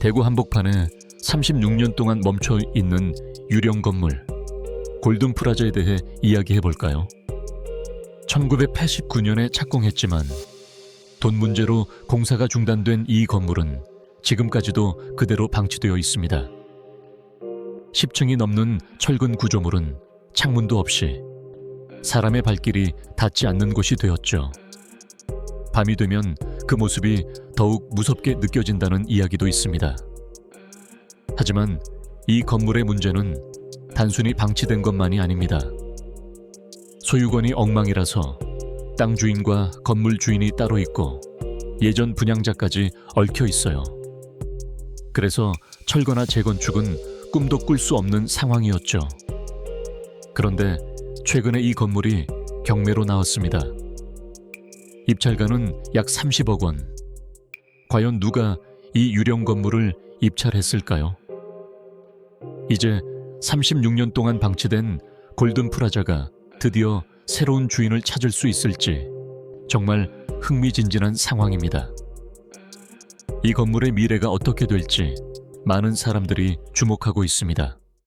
대구 한복판에 36년 동안 멈춰 있는 유령 건물 골든 프라자에 대해 이야기해 볼까요? 1989년에 착공했지만 돈 문제로 공사가 중단된 이 건물은 지금까지도 그대로 방치되어 있습니다. 10층이 넘는 철근 구조물은 창문도 없이 사람의 발길이 닿지 않는 곳이 되었죠. 밤이 되면 그 모습이 더욱 무섭게 느껴진다는 이야기도 있습니다. 하지만 이 건물의 문제는 단순히 방치된 것만이 아닙니다. 소유권이 엉망이라서 땅 주인과 건물 주인이 따로 있고 예전 분양자까지 얽혀 있어요. 그래서 철거나 재건축은 꿈도 꿀 수 없는 상황이었죠. 그런데 최근에 이 건물이 경매로 나왔습니다. 입찰가는 약 30억 원. 과연 누가 이 유령 건물을 입찰했을까요? 이제 36년 동안 방치된 골든 프라자가 드디어 새로운 주인을 찾을 수 있을지 정말 흥미진진한 상황입니다. 이 건물의 미래가 어떻게 될지 많은 사람들이 주목하고 있습니다.